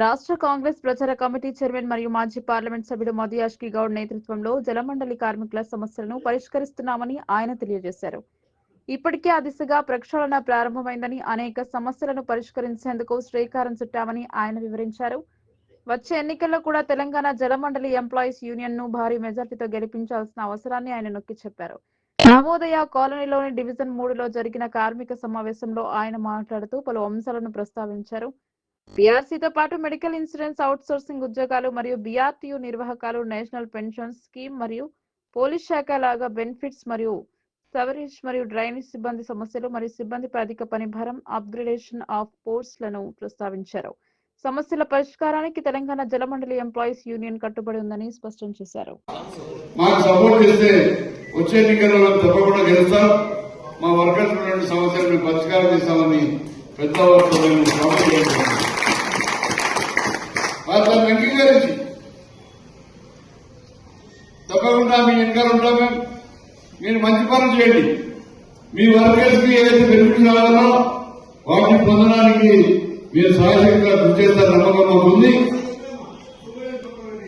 రాష్ట్ర కాంగ్రెస్ ప్రచార committee chairman మరియు మాజీ పార్లమెంట్ సభ్యుడు మధుయాష్కి గౌడ్ నేతృత్వంలో జలమండలి కార్మికుల సమస్యలను పరిష్కరిస్తున్నామని ఆయన తెలియజేశారు. ఇప్పటికే ఆ దిశగా ప్రక్షాళన ప్రారంభమైందని అనేక సమస్యలను పరిష్కరించేందుకు శ్రీకారం చుట్టామని ఆయన వివరించారు. వచ్చే ఎన్నికల్లో కూడా తెలంగాణ జలమండలి ఎంప్లాయీస్ యూనియన్ను భారీ మెజార్టీతో గెలిపించాల్సిన అవసరాన్ని ఆయన నొక్కి చెప్పారు. నవోదయ కాలనీలోని డివిజన్ మూడులో జరిగిన కార్మిక సమావేశంలో ఆయన మాట్లాడుతూ పలు అంశాలను ప్రస్తావించారు. బీఆర్సీతో పాటు మెడికల్ ఇన్సూరెన్స్ అవుట్ సోర్సింగ్ ఉద్యోగాలు మరియు బీఆర్టీయు నిర్వాహకాలు నేషనల్ పెన్షన్ స్కీమ్ మరియు పోలీస్ శాఖ లాగా బెనిఫిట్స్ మరియు సవరేజ్ మరియు డ్రైనేజ్ సిబ్బంది సమస్యలు మరియు సిబ్బందిపై అధిక పనిభారం అప్గ్రేడేషన్ ఆఫ్ పోస్ట్లను ప్రస్తావించారు. సమస్యల పరిష్కారానికి తెలంగాణ జలమండలి ఎంప్లాయీస్ యూనియన్ కట్టుబడి ఉందని స్పష్టం చేశారు. మాకు సపోర్ట్ చేస్తే వచ్చే ఎన్నికల్లో తప్పకుండా గెలుస్తాం. మా వర్కర్స్ సమస్యలను పరిష్కారం చేస్తామని పెద్ద వర్గంతో మేము ప్రామిస్ చేస్తున్నాం. వారు దాన్ని అంగీకరించి. తప్పకుండా మీ వెనకాల ఉంటాం మేము మీరు మంచి పనులు చేయండి. మీ వర్కర్స్కి ఏదైతే బెనిఫిట్ కావాలో వాటిని పొందడానికి మీరు సహాయశక్తిగా కృషి చేస్తారు నమ్మకం మాకు ఉంది.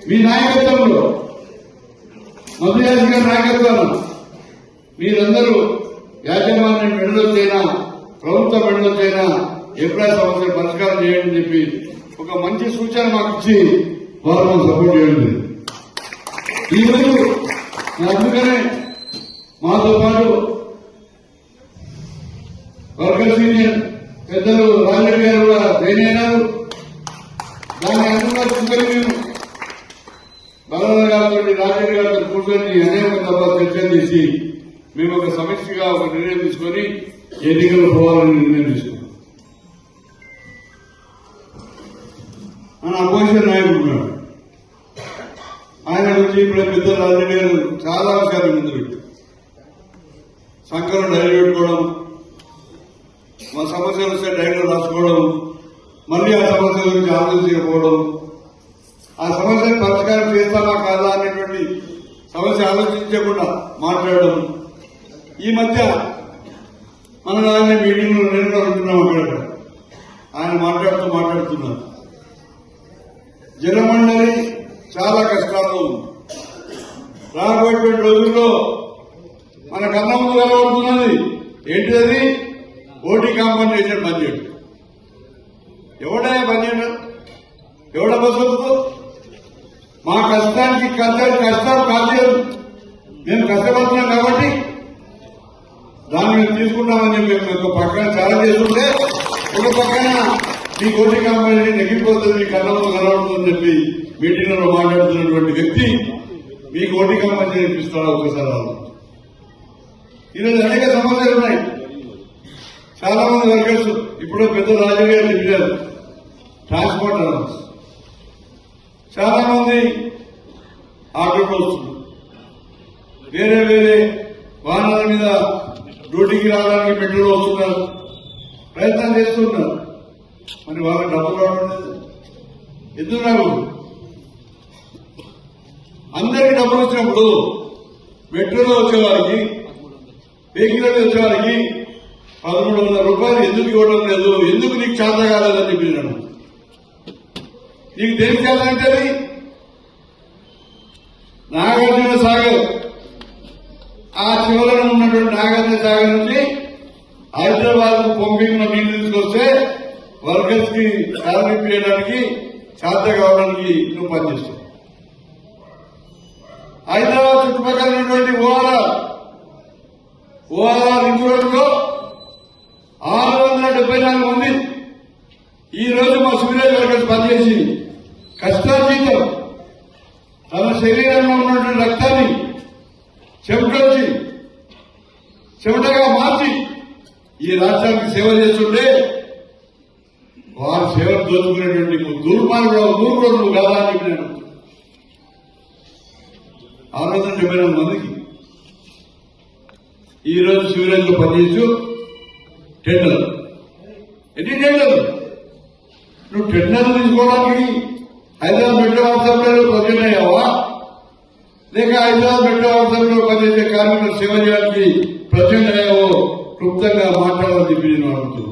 మీ నాయకత్వంలో మధుయాజ్ గారి నాయకత్వాలు మీరందరూ యాజమాన్యం మెడలొచ్చైనా ప్రభుత్వ మెడలొచ్చైనా ఎప్పుడైనా సమస్యలు పరిష్కారం చేయండి చెప్పి ఒక మంచి సూచన మాకు ఇచ్చి వారు సపోర్ట్ చేయండి ఈరోజు అందుకనే మాతో పాటు వర్కర్స్ యూనియన్ పెద్దలు రాజరెడ్డి గారు కూడా జాయిన్ అయినారు. దాన్ని అనుకున్న చూసుకొని మేము బలరాజు గారితో రాజరెడ్డి గారితో కూర్చొని అనేక తప్ప చర్చలు చేసి మేము ఒక సమీక్షగా ఒక నిర్ణయం తీసుకొని ఎన్నికలు పోవాలని నిర్ణయం తీసుకున్నాం. మన అపోజిషన్ నాయకుడు ఉన్నాడు ఆయన గురించి ఇప్పుడు పెద్దలు రాజరెడ్డి గారు చాలా విషయాలు ముందు పెట్టి సంఘం డైరీ పెట్టుకోవడం మా సమస్యలు వస్తే డైరీలో రాసుకోవడం మళ్ళీ ఆ సమస్యల గురించి ఆలోచించకపోవడం ఆ సమస్యను పరిష్కారం చేస్తామా కాదా అనేటువంటి సమస్య ఆలోచించకుండా మాట్లాడడం. ఈ మధ్య మన ఆయన మీటింగ్లో నేను ఉంటున్నాం అక్కడ. ఆయన మాట్లాడుతూ మాట్లాడుతున్నారు. జనమండలి చాలా కష్టాల్లో ఉంది. రాబోయేటువంటి రోజుల్లో మన కన్నా ముందు కనబడుతున్నది ఏంటిది ఓటీ కాంపన్సేషన్ బడ్జెట్. ఎవడా బడ్జెట్? ఎవడ బస్సు మా కష్టానికి కష్టాలు కష్టాలు కాదు మేము కష్టపడుతున్నాం కాబట్టి దాన్ని మేము తీసుకుంటామని చెప్పి మేము ఒక పక్కన చాలా చేస్తుంటే ఒక పక్కన ఈ కోటి కంపెనీ నెగ్గిపోతుంది మీ కళ్ళలో కనబడుతుందని చెప్పి మీటింగ్లో మాట్లాడుతున్నటువంటి వ్యక్తి మీ కోటి కంపెనీ నేర్పిస్తాడు ఒకసారి ఈరోజు అనేక సమస్యలు ఉన్నాయి. చాలా మంది వర్కర్స్ ఇప్పుడు పెద్ద రాజకీయాలు చెప్పారు ట్రాన్స్పోర్ట్ అలవెన్స్ చాలా మంది ఆటోలో వేరే వేరే వాహనాల మీద డ్యూటీకి రావడానికి పెట్రోల్ వస్తున్నారు ప్రయత్నం చేస్తున్నారు మరి వాళ్ళకి డబ్బులు రావడం లేదు. ఎందుకు రావు? అందరికి డబ్బులు వచ్చినప్పుడు మెట్రోలో వచ్చేవారికి వెహికల్ వచ్చేవారికి పదమూడు వందల రూపాయలు ఎందుకు ఇవ్వడం లేదు? ఎందుకు నీకు చేత కాలేదని చెప్పి నేను నీకు దేని చేయాలంటే అది? నాగార్జున సాగర్. ఆ చివరన ఉన్నటువంటి నాగార్జున సాగర్ నుంచి హైదరాబాద్ పంపించిన నీళ్ళు తీసుకొస్తే వర్కర్స్కి సాలరీ చేయడానికి సాధ్య కావడానికి నువ్వు పనిచేస్తావు. హైదరాబాద్ చుట్టుపక్కల ఉన్నటువంటి ఓఆర్ఆర్ ఓఆర్ఆర్ రింగ్ రోడ్లో ఆరు వందల డెబ్బై నాలుగు మంది ఈ రోజు మా సివిలేజ్ వర్కర్స్ పనిచేసి కష్టాజీతం తన శరీరంలో ఉన్నటువంటి రక్తాన్ని చెమటొచ్చి చెమటగా మార్చి ఈ రాష్ట్రానికి సేవ చేస్తుంటే వారి సేవ దోచుకునేటువంటి దుర్మార్గుడు మూడు రోజులు కాదా అని చెప్పి నేను ఆ రోజు డెబ్బై నాలుగు మందికి. ఈరోజు రోజు సివిలేజ్ పనిచేస్తూ టెండర్ ఎన్ని టెండర్ నువ్వు టెండర్ తీసుకోవడానికి హైదరాబాద్ మెట్రో వాట్సాప్లో ప్రజెంట్ అయ్యావా? లేక హైదరాబాద్ మెట్రో వాట్సాప్లో పనిచేసే కార్మికులు సేవ చేయడానికి ప్రజెంట్ అయ్యావో క్లుప్తంగా మాట్లాడాలని చెప్పి నేను అడుగుతున్నాను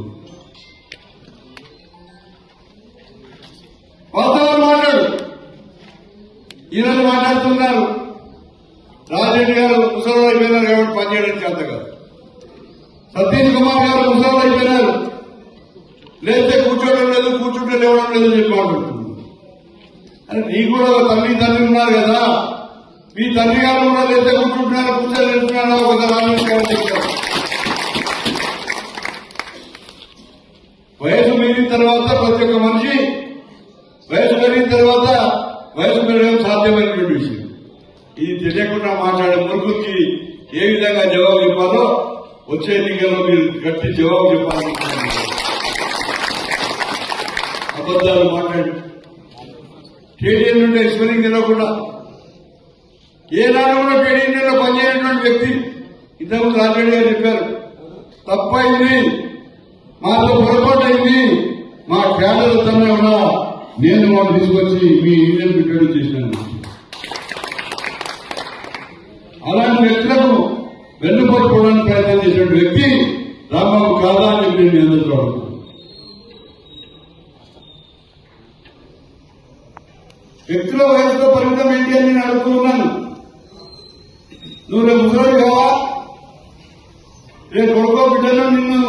ఈరోజు మాట్లాడుతున్నారు. రాజరెడ్డి గారు ముసలి అయిపోయినారు కాబట్టి పనిచేయడం చేత కాదు. సతీష్ కుమార్ గారు ముసలి అయిపోయినారు. లేస్తే కూర్చోవడం లేదు కూర్చుంటే లేవడం లేదు చెప్పి మాట్లాడుతున్నారు. అని నీకు కూడా ఒక తల్లి తండ్రి ఉన్నారు కదా. మీ తండ్రి గారు కూడా లేస్తే కూర్చుంటున్నారు కూర్చొని వెళ్తున్నారా ఒక రాజకీయాలు వయసు మీరిన తర్వాత ప్రతి ఒక్క మనిషి వయసు పెరిగిన తర్వాత వయసు పెరగడం సాధ్యమైనటువంటి విషయం. ఇది తెలియకుండా మాట్లాడే మురుగుకి ఏ విధంగా జవాబు ఇవ్వాలో వచ్చే ఎన్నికల్లో మీరు గట్టి జవాబు చెప్పాలని అబద్ధాలు మాట్లాడి. టీడీఎం నుండి స్పెల్లింగ్ తెలియకుండా ఏనాడు కూడా టీడీఎంలో పనిచేయనటువంటి వ్యక్తి ఇంతకుముందు రాజరెడ్డి గారు చెప్పారు తప్పైంది మాతో పొరపాటు అయింది మా క్యాడర్ తమ్మే కూడా నేను వాళ్ళు తీసుకొచ్చి మీ ఇండియన్ బిడ్డలు చేశాను. అలాంటి వ్యక్తులకు వెన్నుపట్టుకోవడానికి ప్రయత్నం చేసిన వ్యక్తి రాంబాబు కాదా అని చెప్పి నేను మీ అందరితో వ్యక్తుల వయసుతో పరిమితం ఏంటి అని నేను అడుగుతున్నాను నువ్వు రేపు ముసలి కావా? రేపు కొడుకో బిడ్డను నిన్ను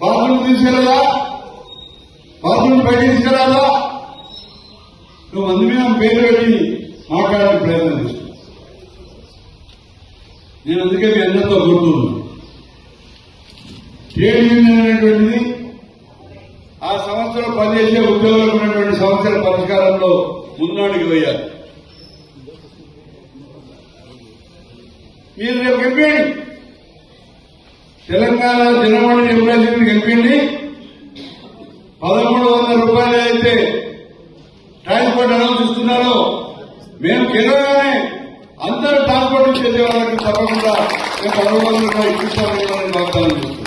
బాత్రూమ్ తీసుకెళ్ళదా బాత్రూమ్ బయట తీసుకెళ్ళాలా? నువ్వు మంది మీద పేరు పెట్టి మాట్లాడే ప్రయత్నం చేస్తున్నావు నేను అందుకే మీ అందరితో కోరుతున్నాను. ట్రేడ్ యూనియన్ అనేటువంటిది ఆ సంవత్సరం పనిచేసే ఉద్యోగులకు ఉన్నటువంటి సమస్యల పరిష్కారంలో ముందడుగు పోయారు మీరు రేపు గెలిపేయండి తెలంగాణ జనవాణి ఎంప్లాయీని గెలిపిండి పదమూడు వందల రూపాయలు అయితే ట్రాన్స్పోర్ట్ అనౌన్స్ ఇస్తున్నారో మేము గెలవగానే అందరూ ట్రాన్స్పోర్ట్ చేసే వాళ్ళకి తప్పకుండా మేము పదమూడు వందల రూపాయలు ఇప్పిస్తామని వాగ్దానం చేస్తున్నాం.